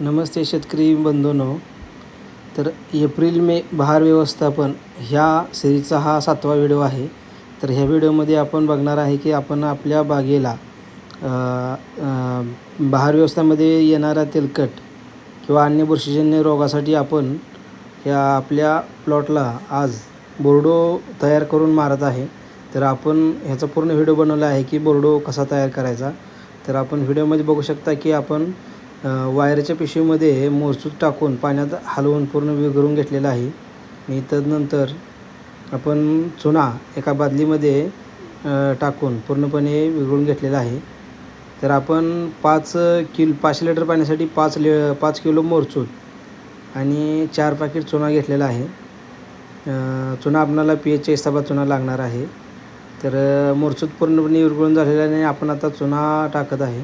नमस्ते शेतकरी बंधूंनो. तर April May बहार व्यवस्थापन ह्या सिरीजचा हा सातवा व्हिडिओ आहे. तर ह्या व्हिडिओमध्ये आपण बघणार आहे की आपण आपल्या बागेला बहार व्यवस्थामध्ये येणारा तेलकट किंवा अन्य बुरशीजन्य रोगासाठी आपण ह्या आपल्या प्लॉटला आज बोर्डो तयार करून मारत आहे. तर आपण ह्याचा पूर्ण व्हिडिओ बनवला आहे की बोर्डो कसा तयार करायचा. तर आपण व्हिडिओमध्ये बघू शकता की आपण वायरच्या पिशवीमध्ये मोजूत टाकून पाण्यात हलवून पूर्ण विघरून घेतलेलं आहे. आणि तदनंतर आपण चुना एका बादलीमध्ये टाकून पूर्णपणे विघळून घेतलेला आहे. तर आपण पाच किल पाचशे लिटर पाण्यासाठी पाच लि पाच किलो मोरचूत आणि चार पाकिट चुना घेतलेला आहे. चुना आपणाला पी एचच्या हिसाबात चुना लागणार आहे. तर मोरचूत पूर्णपणे विरघळून झालेल्याने आपण आता चुना टाकत आहे.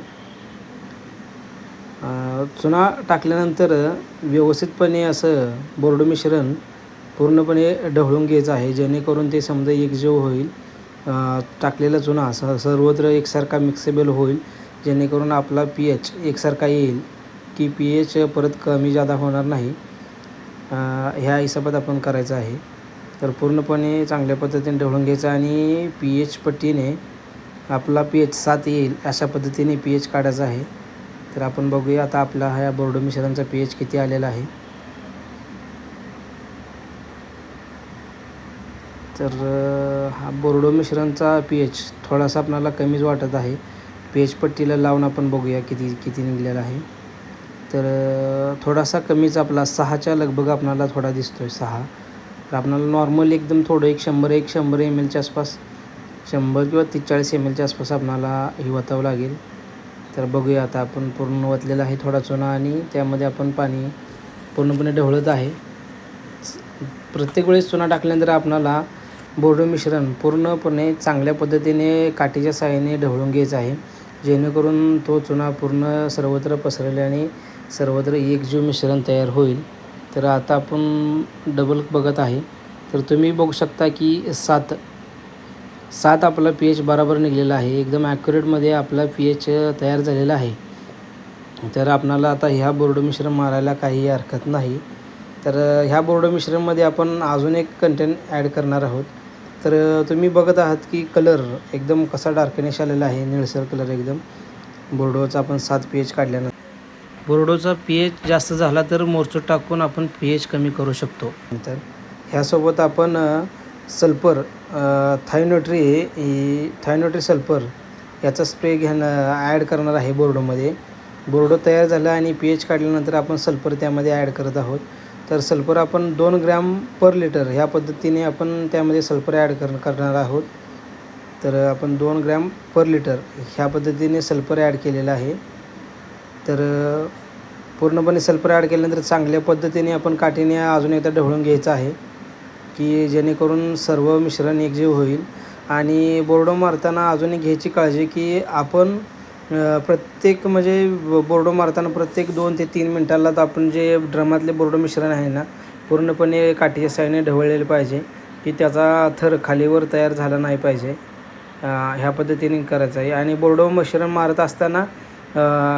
चुना टाकल्यानंतर व्यवस्थितपणे असं बोर्ड मिश्रण पूर्णपणे ढवळून घ्यायचं आहे जेणेकरून ते समजा एकजीव होईल. टाकलेला चुना स सर्वत्र एकसारखा मिक्सेबल होईल जेणेकरून आपला पी एच एकसारखा येईल की पी एच परत कमी जादा होणार नाही. ह्या हिशोबात आपण करायचं आहे. तर पूर्णपणे चांगल्या पद्धतीने ढवळून घ्यायचं आणि पी एच पट्टीने आपला पी एच सात येईल अशा पद्धतीने पी एच काढायचा आहे. तर आपण बघूया आता आपला ह्या बोर्डो मिश्रणचा पी एच किती आलेला आहे. तर हा बोर्डो मिश्रणचा पी एच थोडासा आपणाला कमीच वाटत आहे. पी एच पट्टीला लावून आपण बघूया किती किती निघलेला आहे. तर थोडासा कमीच आपला सहाच्या लगभग आपणाला थोडा दिसतो आहे सहा. तर आपणाला नॉर्मल एकदम थोडं एक शंभर एक शंभर एम एलच्या आसपास शंभर किंवा तीस चाळीस एम एलच्या आसपास आपणाला हिवतावं लागेल. तर बघूया आता आपण पूर्ण वतलेला आहे थोडा चुना आणि त्यामध्ये आपण पाणी पूर्णपणे ढवळत आहे. प्रत्येक वेळेस चुना टाकल्यानंतर आपणाला बोर्ड मिश्रण पूर्णपणे चांगल्या पद्धतीने काठीच्या साह्याने ढवळून घ्यायचं आहे. जेणेकरून तो चुना पूर्ण सर्वत्र पसरल्याने सर्वत्र एकजीव मिश्रण तयार होईल. तर आता आपण डबल बघत आहे. तर तुम्ही बघू शकता की सात सात आपला पी एच बरोबर निघलेला आहे. एकदम ॲक्युरेटमध्ये आपला पी एच तयार झालेला आहे. तर आपणाला आता ह्या बोर्ड मिश्रण मारायला काही हरकत नाही. तर ह्या बोर्ड मिश्रणमध्ये आपण अजून एक कंटेंट ॲड करणार आहोत. तर तुम्ही बघत आहात की कलर एकदम कसा डार्कनेश आलेला आहे निळसर कलर एकदम. बोर्डोचा आपण सात पी एच काढल्यानंतर. बोर्डोचा पी एच जास्त झाला तर मोर्चो टाकून आपण पी एच कमी करू शकतो. नंतर ह्यासोबत आपण सल्फर थायनोट्री थायनोट्री सल्फर याचा स्प्रे घेणं ॲड करणार आहे बोर्डोमध्ये. बोर्डो तयार झाला आणि पी एच काढल्यानंतर आपण सल्फर त्यामध्ये ॲड करत आहोत. तर सल्फर आपण दोन ग्रॅम पर लिटर ह्या पद्धतीने आपण त्यामध्ये सल्फर ॲड कर करणार आहोत. तर आपण दोन ग्रॅम पर लिटर ह्या पद्धतीने सल्फर ॲड केलेलं आहे. तर पूर्णपणे सल्फर ॲड केल्यानंतर चांगल्या पद्धतीने आपण काठीने अजून एकदा ढवळून घ्यायचं आहे. की जेणेकरून सर्व मिश्रण एकजीव होईल. आणि बोर्डो मारताना अजून एक घ्यायची काळजी की आपण प्रत्येक म्हणजे ब- बोर्डो मारताना प्रत्येक दोन ते तीन मिनटाला तर आपण जे ड्रमातले बोर्डो मिश्रण आहे ना पूर्णपणे काठीच्या साईडने ढवळलेलं पाहिजे की त्याचा थर खालीवर तयार झाला नाही पाहिजे. ह्या पद्धतीने करायचं आहे. आणि बोर्डो मिश्रण मारत असताना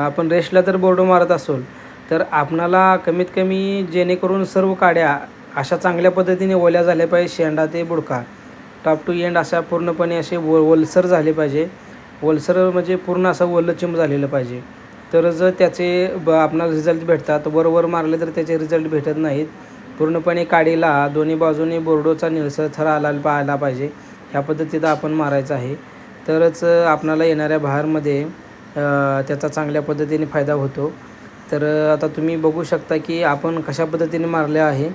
आपण रेस्टला तर बोर्डो मारत असोल तर आपणाला कमीत कमी जेणेकरून सर्व काड्या अशा चांगल्या पद्धतीने ओल्या झाल्या पाहिजे शेंडा ते बुडका. टॉप टू एंड अशा पूर्णपणे असे व ओलसर झाले पाहिजे. ओलसर म्हणजे पूर्ण असं ओलचिंब झालेलं पाहिजे. तर जर त्याचे ब आपणाला रिझल्ट भेटतात वरवर मारले तर त्याचे रिझल्ट भेटत नाहीत. पूर्णपणे काडीला दोन्ही बाजूने बोर्डोचा निळसर थर आला आला पाहिजे. ह्या पद्धतीत आपण मारायचं आहे. तरच आपणाला येणाऱ्या बहारमध्ये त्याचा चांगल्या पद्धतीने फायदा होतो. तर आता तुम्ही बघू शकता की आपण कशा पद्धतीने मारले आहे.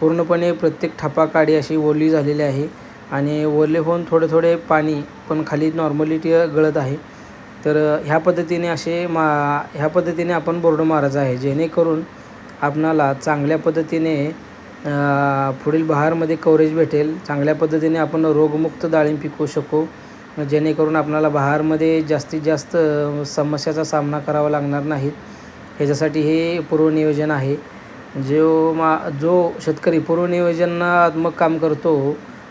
पूर्णपणे प्रत्येक ठपा काडी अशी ओली झालेली आहे आणि ओले होऊन थोडे थोडे पाणी पण खाली नॉर्मलिटी गळत आहे. तर ह्या पद्धतीने असे मा ह्या पद्धतीने आपण बोर्ड मारायचा आहे. जेणेकरून आपणाला चांगल्या पद्धतीने पुढील बहारमध्ये कवरेज भेटेल. चांगल्या पद्धतीने आपण रोगमुक्त डाळिंब पिकवू शकू. जेणेकरून आपणाला बहारमध्ये जास्तीत जास्त समस्याचा सामना करावा लागणार नाहीत ह्याच्यासाठी हे पूर्वनियोजन आहे. जो मा जो शेतकरी पूर्वनियोजनात्मक काम करतो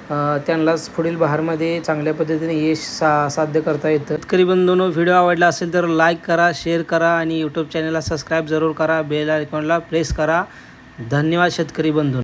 त्यांनाच पुढील बहारमध्ये चांगल्या पद्धतीने यश सा साध्य करता येतं. शेतकरी बंधूंनो व्हिडिओ आवडला असेल तर लाईक करा शेअर करा आणि यूट्यूब चॅनलला सबस्क्राईब जरूर करा. बेल आयकॉनला प्रेस करा. धन्यवाद शेतकरी बंधू